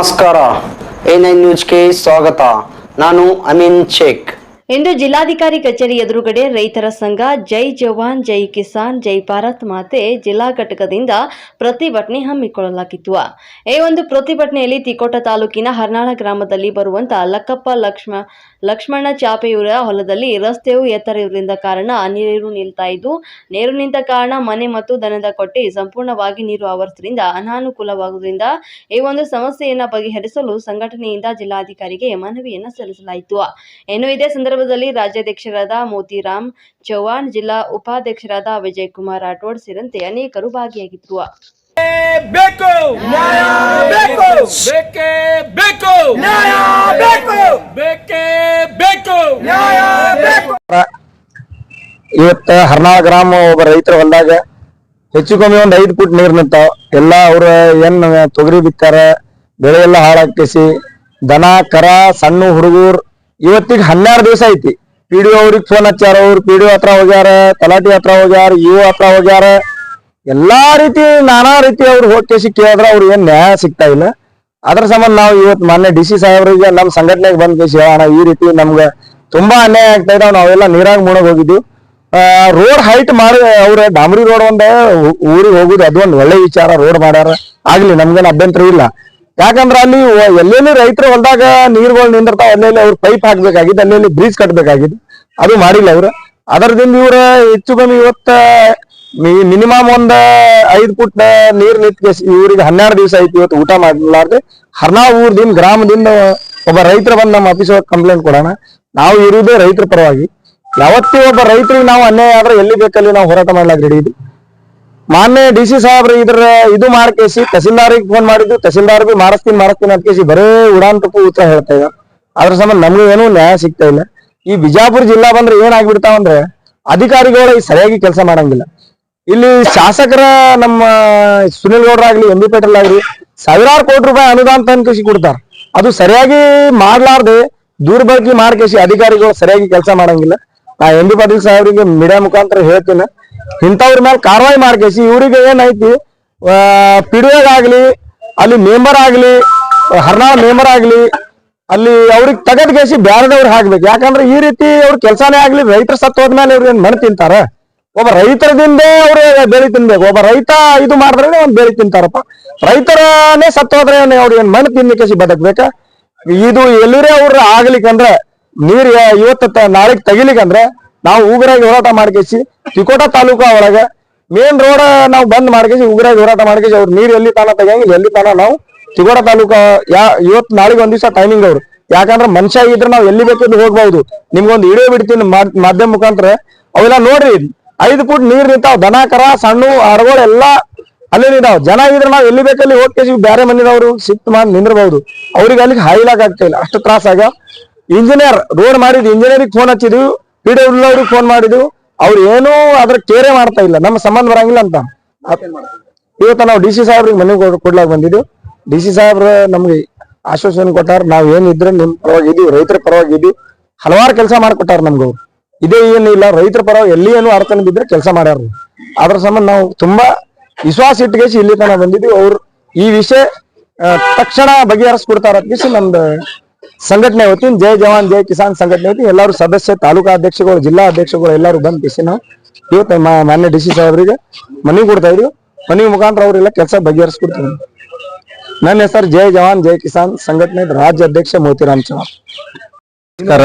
ನಮಸ್ಕಾರ. A nine ನ್ಯೂಸ್ಗೆ ಸ್ವಾಗತ. ನಾನು ಅಮೀನ್ ಶೇಖ್. ಇಂದು ಜಿಲ್ಲಾಧಿಕಾರಿ ಕಚೇರಿ ಎದುರುಗಡೆ ರೈತರ ಸಂಘ ಜೈ ಜವಾನ್, ಜೈ ಕಿಸಾನ್, ಜೈ ಭಾರತ್ ಮಾತೆ ಜಿಲ್ಲಾ ಘಟಕದಿಂದ ಪ್ರತಿಭಟನೆ ಹಮ್ಮಿಕೊಳ್ಳಲಾಗಿತ್ತು. ಈ ಒಂದು ಪ್ರತಿಭಟನೆಯಲ್ಲಿ ತಿಕೋಟ ತಾಲೂಕಿನ ಹರ್ನಾಳ ಗ್ರಾಮದಲ್ಲಿ ಬರುವಂತಹ ಲಕ್ಕಪ್ಪ ಲಕ್ಷ್ಮ ಲಕ್ಷ್ಮಣ ಚಾಪೆಯವರ ಹೊಲದಲ್ಲಿ ರಸ್ತೆಯು ಎತ್ತರ ಇರುವುದರಿಂದ ಕಾರಣ ನೀರು ನಿಲ್ತಾ ಇದ್ದು, ನೀರು ನಿಂತ ಕಾರಣ ಮನೆ ಮತ್ತು ದನದ ಕೊಟ್ಟಿ ಸಂಪೂರ್ಣವಾಗಿ ನೀರು ಆವರಿಸಿದ ಅನಾನುಕೂಲವಾಗುವುದರಿಂದ ಈ ಒಂದು ಸಮಸ್ಯೆಯನ್ನು ಬಗೆಹರಿಸಲು ಸಂಘಟನೆಯಿಂದ ಜಿಲ್ಲಾಧಿಕಾರಿಗೆ ಮನವಿಯನ್ನು ಸಲ್ಲಿಸಲಾಯಿತು. ಇನ್ನು ಇದೇ ಸಂದರ್ಭದಲ್ಲಿ ರಾಜ್ಯಾಧ್ಯಕ್ಷರಾದ ಮೋತಿರಾಮ್ ಚೌಹಾಣ್, ಜಿಲ್ಲಾ ಉಪಾಧ್ಯಕ್ಷರಾದ ವಿಜಯ್ ಕುಮಾರ್ ರಾಠೋಡ್ ಸೇರಿದಂತೆ ಅನೇಕರು ಭಾಗಿಯಾಗಿದ್ದರು ಬೇಕು. ನ್ಯಾಯ ಬೇಕು. ಬೇಕೇ ಬೇಕು. ನ್ಯಾಯ ಬೇಕು. ಬೇಕೇ ಬೇಕು. ನ್ಯಾಯ ಬೇಕು. ಇವತ್ತ ಹರ್ನಾಳ ಗ್ರಾಮ ಒಬ್ಬ ರೈತರ ಬಂದಾಗ ಹೆಚ್ಚು ಕಮ್ಮಿ ಒಂದ್ ಐದು ಫುಟ್ ನೀರ್ ನಿಂತಾವ. ಎಲ್ಲಾ ಅವ್ರ ಏನ್ ತೊಗರಿ ಬಿತ್ತಾರ ಬೆಳೆ ಎಲ್ಲ ಹಾಳಾಗ್ತೇಸಿ ದನ ಕರ ಸಣ್ಣ ಹುಡುಗರ್ ಇವತ್ತಿಗೆ ಹನ್ನೆರಡು ದಿವಸ ಐತಿ. ಪಿ ಡಿ ಅವ್ರಿಗೆ ಫೋನ್ ಹಚ್ಚಾರ ಅವ್ರು ಪಿ ಡಿ ಹತ್ರ ಹೋಗ್ಯಾರ ತಲಾಟಿ ಹತ್ರ ಹೋಗ್ಯಾರ ಇವು ಹತ್ರ ಹೋಗ್ಯಾರ. ಎಲ್ಲಾ ರೀತಿ ನಾನಾ ರೀತಿ ಅವ್ರು ಹೋಗಿ ಕೇಳಿದ್ರೆ ಅವ್ರು ಏನ್ ನ್ಯಾಯ ಸಿಗ್ತಾ ಇಲ್ಲ. ಅದ್ರ ಸಂಬಂಧ ನಾವು ಇವತ್ತು ಮೊನ್ನೆ ಡಿ ಸಿ ಸಾಹೇಬ್ರಿಗೆ ನಮ್ಮ ಸಂಘಟನೆಗೆ ಬಂದ್ ಕೇಸಿ ಹೇಳೋಣ ಈ ರೀತಿ ನಮ್ಗೆ ತುಂಬಾ ಅನ್ಯಾಯ ಆಗ್ತಾ ಇದಾವ ನಾವೆಲ್ಲ ನೀರಾಗಿ ಮುಣಗ್ ಹೋಗಿದ್ವಿ. ರೋಡ್ ಹೈಟ್ ಮಾಡಿ ಅವ್ರ ಡಾಂಬರಿ ರೋಡ್ ಒಂದ ಊರಿಗೆ ಹೋಗುದು ಅದೊಂದು ಒಳ್ಳೆ ವಿಚಾರ, ರೋಡ್ ಮಾಡ್ಯಾರ. ಆಗ್ಲಿ, ನಮ್ಗೇನು ಅಭ್ಯಂತರ ಇಲ್ಲ. ಯಾಕಂದ್ರ ಅಲ್ಲಿ ಎಲ್ಲೆಲ್ಲಿ ರೈತರ ಹೊಲದಾಗ ನೀರ್ಗಳು ನಿಂದಿರ್ತಾವ, ಅಲ್ಲೆಲ್ಲಿ ಅವ್ರ ಪೈಪ್ ಹಾಕ್ಬೇಕಾಗಿದ್ದು, ಅಲ್ಲೆಲ್ಲಿ ಬ್ರಿಡ್ಜ್ ಕಟ್ಬೇಕಾಗಿದ್ದು, ಅದು ಮಾಡಿಲ್ಲ ಅವ್ರು ಅದರದಿಂದ ಇವ್ರ ಹೆಚ್ಚು ಕಮ್ಮಿ ಇವತ್ತ ಮಿನಿಮಮ್ ಒಂದ್ ಐದ್ ಫುಟ್ ನೀರ್ ನಿಂತ ಇವ್ರಿಗೆ ಹನ್ನೆರಡು ದಿವಸ ಐತಿ ಇವತ್ತು ಊಟ ಮಾಡ್ಲಾರ್ದೆ. ಹರ್ನಾ ಊರ್ದಿಂದ, ಗ್ರಾಮದಿಂದ ಒಬ್ಬ ರೈತರ ಬಂದ್ ನಮ್ಮ ಆಫೀಸ್ ಕಂಪ್ಲೇಂಟ್ ಕೊಡೋಣ. ನಾವು ಇರುವುದೇ ರೈತರ ಪರವಾಗಿ. ಯಾವತ್ತೂ ಒಬ್ಬ ರೈತರಿಗೆ ನಾವು ಅನ್ಯಾಯ ಆದ್ರೆ ಎಲ್ಲಿ ಬೇಕಲ್ಲಿ ನಾವು ಹೋರಾಟ ಮಾಡ್ಲಾಕ್ ರೆಡಿ ಇದ್ವಿ ಮಾನ್ಯ ಡಿ ಸಿ ಸಾಹೇಬ್ರ ಇದ್ರ ಇದು ಮಾಡ್ಕೇಸಿ, ತಹಸೀಲ್ದಾರಿಗೆ ಫೋನ್ ಮಾಡಿದ್ದು, ತಹಸೀಲ್ದಾರ್ ಬಿ ಮಾಡಿಸ್ತೀನಿ ಮಾಡಿಸ್ತೀನಿ ಅಂತ ಕೇಸಿ ಬರೇ ಉಡಾನ್ ತಪ್ಪು ಉತ್ತರ ಹೇಳ್ತಾ ಇದ್ದಾರೆ ಅದ್ರ ಸಂಬಂಧ ನಮ್ಗೆ ಏನೂ ನ್ಯಾಯ ಸಿಗ್ತಾ ಇಲ್ಲ. ಈ ಬಿಜಾಪುರ ಜಿಲ್ಲಾ ಬಂದ್ರೆ ಏನಾಗ್ಬಿಡ್ತಾವಂದ್ರೆ, ಅಧಿಕಾರಿಗಳು ಸರಿಯಾಗಿ ಕೆಲಸ ಮಾಡಂಗಿಲ್ಲ. ಇಲ್ಲಿ ಶಾಸಕರ ನಮ್ಮ ಸುನಿಲ್ ಗೌಡ್ರ ಆಗ್ಲಿ ಎಂ ಬಿ ಪೇಟಲ್ ಆಗ್ಲಿ, ಸಾವಿರಾರು ಕೋಟಿ ರೂಪಾಯಿ ಅನುದಾನ ತನಕ ಕೊಡ್ತಾರ. ಅದು ಸರಿಯಾಗಿ ಮಾಡ್ಲಾರ್ದೆ ದೂರ್ಬಳಕೆ ಮಾಡ್ಕೇಸಿ ಅಧಿಕಾರಿಗಳು ಸರಿಯಾಗಿ ಕೆಲಸ ಮಾಡಂಗಿಲ್ಲ. ನಾ ಎಂ ಬಿ ಪಾಟೀಲ್ ಸಾಹೇಬ್ರಿಗೆ ಮೀಡಿಯಾ ಮುಖಾಂತರ ಹೇಳ್ತೀನಿ. ಇಂಥವ್ರ ಮೇಲೆ ಕಾರ್ವಾಯಿ ಮಾಡ್ಕೇಸಿ ಇವ್ರಿಗೆ ಏನೈತಿ ಆಗ್ಲಿ, ಅಲ್ಲಿ ಮೆಂಬರ್ ಆಗ್ಲಿ, ಹರ್ನಾಳ ಮೆಂಬರ್ ಆಗ್ಲಿ, ಅಲ್ಲಿ ಅವ್ರಿಗೆ ತಗದ್ ಕೇಸಿ ಬ್ಯಾರದವ್ರು ಹಾಕ್ಬೇಕು. ಯಾಕಂದ್ರೆ ಈ ರೀತಿ ಅವ್ರ ಕೆಲಸನೇ ಆಗ್ಲಿ, ರೈತರ ಸತ್ತು ಹೋದ್ಮೇಲೆ ಇವ್ರು ಏನ್ ಮನೆ ತಿಂತಾರ? ಒಬ್ಬ ರೈತರದಿಂದ ಅವ್ರು ಬೆಳೆ ತಿನ್ಬೇಕು. ಒಬ್ಬ ರೈತ ಇದು ಮಾಡಿದ್ರೆ ಒಂದ್ ಬೆಳೆ ತಿಂತಾರಪ್ಪ. ರೈತರನೇ ಸತ್ತೋದ್ರೆ ಅವ್ರು ಏನ್ ಮಣ್ಣು ತಿನ್ಲಿಕ್ಕೆ ಬದಕ್ಬೇಕ? ಇದು ಎಲ್ಲರೇ ಅವ್ರು ಆಗ್ಲಿಕ್ಕಂದ್ರೆ ನೀರ್ ಇವತ್ತು ನಾಳೆಗ್ ತೆಗಿಲಿಕ್ಕಂದ್ರೆ ನಾವು ಉಗುರಾಗಿ ಹೋರಾಟ ಮಾಡ್ಕೇಸಿ, ತಿಕೋಟ ತಾಲೂಕಾ ಒಳಗ ಮೇನ್ ರೋಡ್ ನಾವು ಬಂದ್ ಮಾಡ್ಕೇಸಿ, ಉಗುರಾಗಿ ಹೋರಾಟ ಮಾಡ್ಕೇಸಿ, ಅವ್ರು ನೀರ್ ಎಲ್ಲಿ ತಾನ ತೆಗಿಯಂಗಿಲ್ಲ, ಎಲ್ಲಿ ತಾನ ನಾವು ತಿಕೋಟ ತಾಲೂಕ ಯಾ ಇವತ್ತು ನಾಳೆಗೆ ಒಂದ್ ದಿವಸ ಟೈಮಿಂಗ್ ಅವ್ರು. ಯಾಕಂದ್ರೆ ಮನುಷ್ಯ ಇದ್ರೆ ನಾವು ಎಲ್ಲಿ ಬೇಕಿದ್ರು ಹೋಗ್ಬಹುದು. ನಿಮ್ಗೊಂದು ಇಡೀ ಬಿಡ್ತೀನಿ ಮಾಧ್ಯಮ ಮುಖಾಂತರ. ಅವೆಲ್ಲ ನೋಡ್ರಿ ಐದು ಫುಟ್ ನೀರ್ ನಿಂತಾವ್, ದನ, ಕರ, ಸಣ್ಣ ಹಡಗಳು ಎಲ್ಲಾ ಅಲ್ಲಿ ನಿಂತಾವ್. ಜನ ಇದ್ರೆ ನಾವ್ ಎಲ್ಲಿ ಬೇಕಲ್ಲಿ ಹೋಗ್ತೀವಿ ಬೇರೆ ಮಂದಿದವ್ರು ಶಿಫ್ಟ್ ಮಾಡಿ ನಿಂದಿರ್ಬಹುದು. ಅವ್ರಿಗೆ ಅಲ್ಲಿಗೆ ಹಾಯ್ಲಾಕ್ ಆಗ್ತಾ ಇಲ್ಲ. ಅಷ್ಟು ತ್ರಾಸ ಆಗ ಇಂಜಿನಿಯರ್ ರೋಡ್ ಮಾಡಿದ್ ಇಂಜಿನಿಯರಿಗೆ ಫೋನ್ ಹಚ್ಚಿದ್ವಿ. ಪಿ ಡಬ್ಲ್ಯೂ ಫೋನ್ ಮಾಡಿದ್ವಿ. ಅವ್ರು ಏನೂ ಅದ್ರ ಕೇರೆ ಮಾಡ್ತಾ ಇಲ್ಲ. ನಮ್ಮ ಸಂಬಂಧ ಬರಂಗಿಲ್ಲ ಅಂತ. ಇವತ್ತು ನಾವು ಡಿ ಸಿ ಸಾಹೇಬ್ರಿಗೆ ಮನೆ ಕೊಡ್ಲಾಕ್ ಬಂದಿದ್ವಿ. ಡಿ ಸಿ ಸಾಹೇಬ್ರು ನಮ್ಗೆ ಆಶ್ವಾಸನೆ ಕೊಟ್ಟಾರ. ನಾವ್ ಏನಿದ್ರೆ ನಿಮ್ ಪರವಾಗಿ ಇದೀವಿ, ರೈತರ ಪರವಾಗಿ ಇದೀವಿ. ಹಲವಾರು ಕೆಲಸ ಮಾಡ್ಕೊಟ್ಟಾರ ನಮ್ಗೆ ಅವ್ರು. ಇದೇ ಏನಿಲ್ಲ ರೈತರ ಪರ ಎಲ್ಲಿ ಏನು ಅರ್ಥನ ಬಿದ್ರೆ ಕೆಲಸ ಮಾಡ್ಯಾರ ಅದ್ರ ಸಂಬಂಧ ನಾವು ತುಂಬಾ ವಿಶ್ವಾಸ ಇಟ್ಟಿಗೆ ಇಲ್ಲಿ ತನಕ ಬಂದಿದ್ವಿ. ಅವ್ರು ಈ ವಿಷಯ ತಕ್ಷಣ ಬಗೆಹರಿಸ್ಕೊಡ್ತಾರ ಅಂತ ನಮ್ದು ಸಂಘಟನೆ ವತಿಯಿಂದ, ಜೈ ಜವಾನ್, ಜೈ ಕಿಸಾನ್ ಸಂಘಟನೆ ವತಿ ಎಲ್ಲರೂ ಸದಸ್ಯ, ತಾಲೂಕಾ ಅಧ್ಯಕ್ಷಗಳು, ಜಿಲ್ಲಾ ಅಧ್ಯಕ್ಷಗಳು ಎಲ್ಲರೂ ಬಂದ್ ಕಿಸಿ ನಾವು ಇವತ್ತು ಮಾನ್ಯ ಡಿ ಸಿ ಸಾಹೇಬ್ರಿಗೆ ಮನವಿ ಕೊಡ್ತಾ ಇದ್ರು ಮನವಿ ಮುಖಾಂತರ ಅವರೆಲ್ಲ ಕೆಲಸ ಬಗೆಹರಿಸ್ಕೊಡ್ತೀನಿ ನನ್ನ ಹೆಸರು ಜೈ ಜವಾನ್, ಜೈ ಕಿಸಾನ್ ಸಂಘಟನೆ ರಾಜ್ಯ ಅಧ್ಯಕ್ಷ ಮೋತಿರಾಮ್ ಚೌಹಾಣ್. ನಮಸ್ಕಾರ.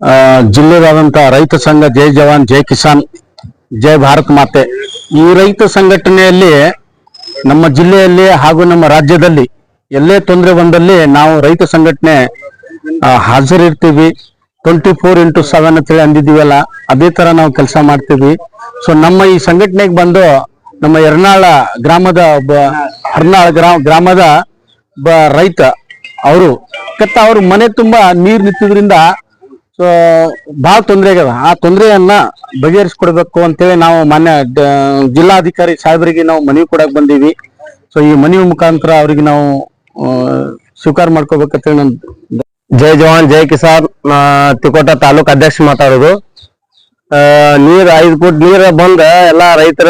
ಆ, ಜಿಲ್ಲೆದಾದಂತ ರೈತ ಸಂಘ ಜೈ ಜವಾನ್ ಜೈ ಕಿಸಾನ್ ಜೈ ಭಾರತ್ ಮಾತೆ. ಈ ರೈತ ಸಂಘಟನೆಯಲ್ಲಿ ನಮ್ಮ ಜಿಲ್ಲೆಯಲ್ಲಿ ಹಾಗೂ ನಮ್ಮ ರಾಜ್ಯದಲ್ಲಿ ಎಲ್ಲೇ ತೊಂದರೆ ಬಂದಲ್ಲಿ ನಾವು ರೈತ ಸಂಘಟನೆ ಹಾಜರಿರ್ತೀವಿ. ಟ್ವೆಂಟಿ ಫೋರ್ ಇಂಟು ಸೆವೆನ್ ಅಂತೇಳಿ ಅಂದಿದ್ದೀವಲ್ಲ ಅದೇ ತರ ನಾವು ಕೆಲಸ ಮಾಡ್ತೀವಿ. ಸೊ ನಮ್ಮ ಈ ಸಂಘಟನೆಗೆ ಬಂದು ನಮ್ಮ ಎರ್ನಾಳ ಗ್ರಾಮದ ಹರ್ನಾಳ ಗ್ರಾಮ ಗ್ರಾಮದ ಬ ರೈತ ಅವರು ಕತ್ತ ಅವ್ರ ಮನೆ ತುಂಬಾ ನೀರು ನಿಂತಿದ್ರಿಂದ ಸೊ ಬಹಳ ತೊಂದರೆ ಆಗ್ಯದ. ಆ ತೊಂದರೆಯನ್ನ ಬಗೆಹರಿಸಿಕೊಡ್ಬೇಕು ಅಂತೇಳಿ ನಾವು ಮಾನ್ಯ ಜಿಲ್ಲಾಧಿಕಾರಿ ಸಾಹೇಬರಿಗೆ ನಾವು ಮನವಿ ಕೊಡಕ್ ಬಂದೀವಿ. ಸೊ ಈ ಮನವಿ ಮುಖಾಂತರ ಅವ್ರಿಗೆ ನಾವು ಸ್ವೀಕಾರ ಮಾಡ್ಕೋಬೇಕಂತೇಳಿ ನನ್ ಜೈ ಜವಾನ್ ಜೈ ಕಿಸಾನ್. ತಿಕೋಟ ತಾಲೂಕ್ ಅಧ್ಯಕ್ಷ ಮಾತಾಡೋದು. ನೀರ್ ಐದ್ ಫುಟ್ ನೀರ್ ಬಂದ ಎಲ್ಲಾ ರೈತರ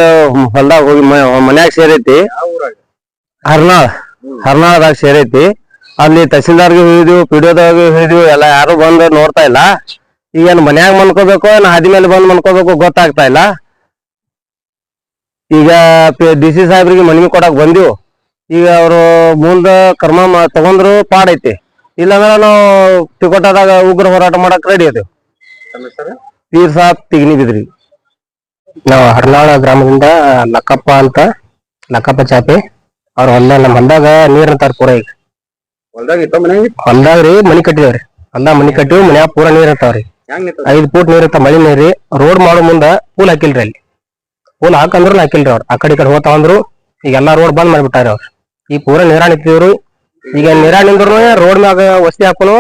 ಹೊಲ್ದಾಗ ಹೋಗಿ ಮನ್ಯಾಗ ಸೇರೈತಿ. ಹರ್ನಾಳ್ ಹರ್ನಾಳದಾಗ ಸೇರೈತಿ. ಅಲ್ಲಿ ತಹಸೀಲ್ದಾರ್ಗೆ ಹೇಳಿದ್ವಿ ಪಿ ಡಿ ಹೇಳಿದ್ವಿ, ಎಲ್ಲ ಯಾರು ಬಂದು ನೋಡ್ತಾ ಇಲ್ಲ. ಈಗ ಏನ್ ಮನ್ಯಾಗ ಮನ್ಕೋಬೇಕು, ಏನ್ ಹಾದಿ ಮೇಲೆ ಬಂದ್ ಮನ್ಕೋಬೇಕು ಗೊತ್ತಾಗ್ತಾ ಇಲ್ಲ. ಈಗ ಡಿ ಸಿ ಸಾಹೇಬ್ರಿಗೆ ಮನವಿ ಕೊಡಕ್ ಬಂದಿವು. ಈಗ ಅವರು ಮುಂದ ಕರ್ಮ ತಗೊಂಡ್ರು ಪಾಡೈತಿ ಇಲ್ಲಾಂದ್ರ ನಾವು ತಿಕೋಟದಾಗ ಉಗ್ರ ಹೋರಾಟ ಮಾಡಕ್ ರೆಡಿ ಅದೇವ್. ಪೀರ್ ಸಾಬ್ ತಿಗ್ನಿ ಬಿದ್ರಿ. ನಾವು ಹರ್ನಾಳ ಗ್ರಾಮದಿಂದ ಲಕ್ಕಪ್ಪ ಅಂತ, ಲಕ್ಕಪ್ಪ ಚಾಪೆ. ಅವ್ರ ಹೊಲ ನಮ್ಮ ಹೊಲ್ದಾಗ ನೀರ್ ಅಂತಾರ ಪೂರ ಹೊಲ್ದಾಗ ರೀ ಮನಿ ಕಟ್ಟಿದೇವ್ರಿ ಹೊಲ್ದಾಗ ಮನಿ ಕಟ್ಟಿವಿ ಮನ್ಯಾಗ ಪೂರ ನೀರ್ ಇರ್ತಾವ್ರಿ ಐದ್ ಫೂಟ್ ನೀರ್ ಇರ್ತಾವ ಮಳಿ ನೀರಿ ರೋಡ್ ಮಾಡೋ ಮುಂದ ಪೂಲ್ ಹಾಕಿಲ್ರಿ ಅಲ್ಲಿ. ಪೂಲ್ ಹಾಕಂದ್ರು ಹಾಕಿಲ್ರಿ ಅವ್ರು. ಆ ಕಡೆ ಈ ಕಡೆ ಹೋಗ್ತಾವ ಅಂದ್ರು ಈಗ ಎಲ್ಲಾ ರೋಡ್ ಬಂದ್ ಮಾಡ್ಬಿಟ್ಟಾರ ಅವ್ರು. ಈ ಪೂರ ನೀರಾಗ ನಿಂತಿದ್ರು ಈಗ ನೀರಾಗ ನಿಂದ್ರು ರೋಡ್ ಮ್ಯಾಗ ವಸ್ತಿ ಹಾಕೋನು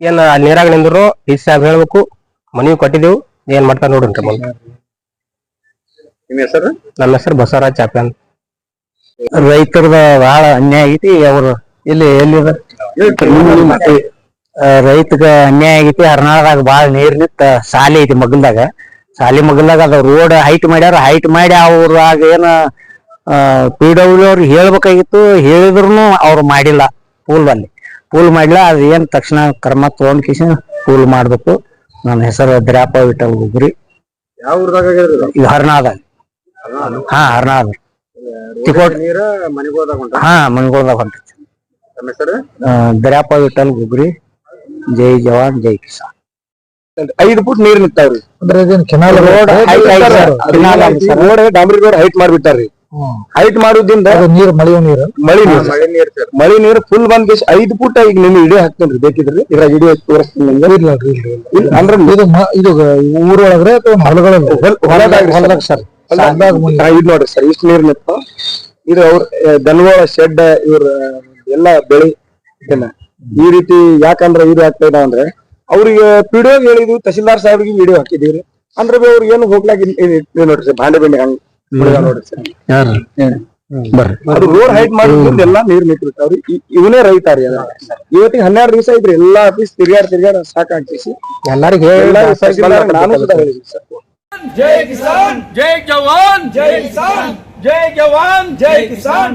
ಏನ್ ಅಲ್ಲಿ ನೀರಾಗ ನಿಂದ್ರು ಡಿ ಸಾಹೇಬ್ ಹೇಳ್ಬೇಕು. ಮನವಿ ಕೊಟ್ಟಿದೆವು ಏನ್ ಮಾಡ್ತಾರ ನೋಡ್ರಿ ಮುಂದೆ ನಮ್ಮ ಹೆಸರು? ಬಸವರಾಜ್ ಚಾಪೆ ಅಂತ ರೈತರದ ಬಹಳ ಅನ್ಯಾಯ ಐತಿ ಅವರು ಇಲ್ಲಿ ಎಲ್ಲಿ ರೈತಗ ಅನ್ಯಾಯ ಆಗೈತಿ ಹರ್ನಾಳದಾಗ ಬಾಳ ನೀರ್ ನಿಂತ ಸಾಲಿ ಐತಿ ಮಗಲ್ದಾಗ ಸಾಲಿ ಮಗಲ್ದಾಗ ಅದ ರೋಡ್ ಹೈಟ್ ಮಾಡ್ಯಾರ ಹೈಟ್ ಮಾಡಿ ಅವ್ರಾಗ ಏನ ಪಿ ಡಬ್ಲ್ಯೂ ಅವ್ರಿಗೆ ಹೇಳ್ಬೇಕಾಗಿತ್ತು ಹೇಳಿದ್ರು ಅವ್ರು ಮಾಡಿಲ್ಲ ಪೂಲ್ ಅಲ್ಲಿ. ಪೂಲ್ ಮಾಡಿಲ್ಲ ಅದ್ ಏನ್ ತಕ್ಷಣ ಕ್ರಮ ತಗೊಂಡ್ ಕಿಶನ್ ಪೂಲ್ ಮಾಡ್ಬೇಕು. ನನ್ನ ಹೆಸರು ದ್ರಾಪ ವಿಠಲ್ ಗುಗ್ರಿ. ಯಾವ ಹಾ ಹರ್ನಾಳದಾಗ. ಹಾ ಹರ್ನಾಳದಾಗ ತಿಕೋಟ್ ನೀರ ಮನೆಗೋದಾಗ ಹೊಂಟ ಹೊಂಟೈತಿ ಹೆಸರು? ದರ್ಯಾಪ ವಿಠಲ್ ಗುಗ್ರಿ. ಜೈ ಜವಾನ್ ಜೈ ಕಿಸಾನ್. ಐದು ಫುಟ್ ನೀರ್ ನಿಂತಾವ್ರಿ. ಅಂದ್ರೆ ಕೆನಾಲ್ ರೋಡ್ ರೋಡ್ ಡಾಂಬರಿ ರೋಡ್ ಹೈಟ್ ಮಾಡ್ಬಿಟ್ಟಾರ್ರಿ. ಹೈಟ್ ಮಾಡೋದ್ರಿಂದ ನೀರು ಮಳಿ ನೀರು? ಮಳಿ ನೀರು. ಮಳಿ ನೀರ್ ಮಳಿ ನೀರ್ ಫುಲ್ ಬಂದ್ ಕೇಸ್ ಐದು ಫುಟ್ ಈಗ ನಿಮ್ಗೆ ಇಡೀ ಹಾಕ್ತೇನ್ರಿ ಬೇಕಿದ್ರಿ ಇದ್ರಾಗ ಇಡೀ ತೋರಿಸ್ತೀನಿ ಅಂದ್ರೆ ಇದು ಊರೊಳಗ್ರೆ ಅಥವಾ ಹೊಲಗಳಲ್ಲಿ ಹೊಲ- ಹೊಲದಾಗ ಹೊಲದಾಗ ಸರ್. ಇದು ನೋಡ್ರಿ ಸರ್ ಇಷ್ಟು ನೀರ್ ನಿಂತ. ಇದು ಅವ್ರ ದನಗಳ ಶೆಡ್ ಇವ್ರ ಎಲ್ಲ ಬೆಳೆ ಇದನ್ನ. ಈ ರೀತಿ ಯಾಕಂದ್ರೆ ಇದು ಆಗ್ತಾ ಇದಾವ ಅಂದ್ರೆ ಅವ್ರಿಗೆ ಪಿಡಿಯೋಗ್ ಹೇಳಿದ್ವಿ ತಹಸೀಲ್ದಾರ್ ಸಾಹೇಬ್ರಿಗೆ ವಿಡಿಯೋ ಹಾಕಿದ್ದೀವಿ ಅಂದ್ರೆ ಬಿ ಏನು ಹೋಗ್ಲಾಗಿ ನೋಡ್ರಿ ಸರ್ ಬಾಂಡೆ ಬೆಂಡೆ ಹಂಗ್ ನೋಡ್ರಿ ರೋಡ್ ಹೈಟ್ ಮಾಡಿದ್ರಿಂದ ಎಲ್ಲಾ ನೀರ್ ನಿಂತಿರ್ತಾವ್ರಿ. ಇವನೇ ರೈತ ರೀ ಅದ. ಇವತ್ತಿಗೆ ಹನ್ನೆರಡು ದಿವಸ ಇದ್ರಿ ಎಲ್ಲಾ ಆಫೀಸ್ ತಿರ್ಗಾಡ್ ತಿರ್ಗಾಡ ಸಾಕಾಗ್ತೇಸಿ ಎಲ್ಲಾರಿಗೆ ನಾನು ಸುಧಾ ಸರ್. ಜೈ ಕಿಸಾನ್ ಜೈ ಜವಾನ್ ಜೈ ಕಿಸಾನ್ ಜೈ ಜವಾನ್ ಜೈ ಕಿಸಾನ್.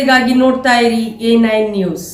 ಸುದ್ದಿಗಳಿಗಾಗಿ ನೋಡ್ತಾ ಇರಿ ಎ ನೈನ್ ನ್ಯೂಸ್.